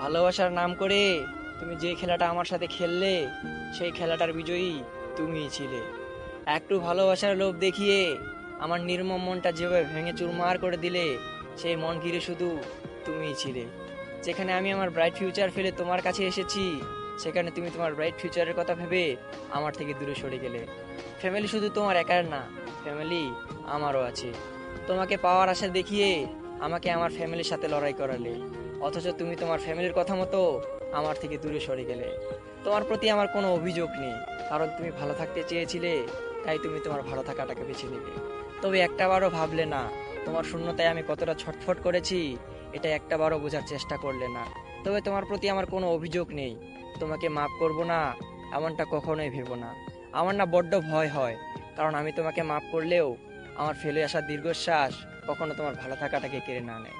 ভালোবাসার নাম করে তুমি যে খেলাটা আমার সাথে খেললে, সেই খেলাটার বিজয়ী তুমিই ছিলে। একটু ভালোবাসার লোভ দেখিয়ে আমার নির্মম মনটা যেভাবে ভেঙে চুরমার করে দিলে, সেই মন ঘিরে শুধু তুমিই ছিলে। যেখানে আমি আমার ব্রাইট ফিউচার ফেলে তোমার কাছে এসেছি, সেখানে তুমি তোমার ব্রাইট ফিউচারের কথা ভেবে আমার থেকে দূরে সরে গেলে। ফ্যামিলি শুধু তোমার একার না ফ্যামিলি আমারও আছে। তোমাকে পাওয়ার আশা দেখিয়ে আমাকে আমার ফ্যামিলির সাথে লড়াই করালে। অথচ তুমি তোমার ফ্যামিলির কথা মতো আমার থেকে দূরে সরে গেলে। তোমার প্রতি আমার কোনো অভিযোগ নেই, কারণ তুমি ভালো থাকতে চেয়েছিলে, তাই তুমি তোমার ভালো থাকাটাকে বেছে নিলে। তবে একটাবারও ভাবলে না, তোমার শূন্যতায় আমি কতটা ছটফট করেছি, এটা একটাবারও বোঝার চেষ্টা করলে না। তবে তোমার প্রতি আমার কোনো অভিযোগ নেই, তোমাকে মাফ করব না, এমনটা কখনোই ভেবো না। আমার না বড্ড ভয় হয়, কারণ আমি তোমাকে মাফ করলেও আমার ফেলে আসা দীর্ঘশ্বাস কখনো তোমার ভালো থাকাটাকে কেড়ে না নেয়।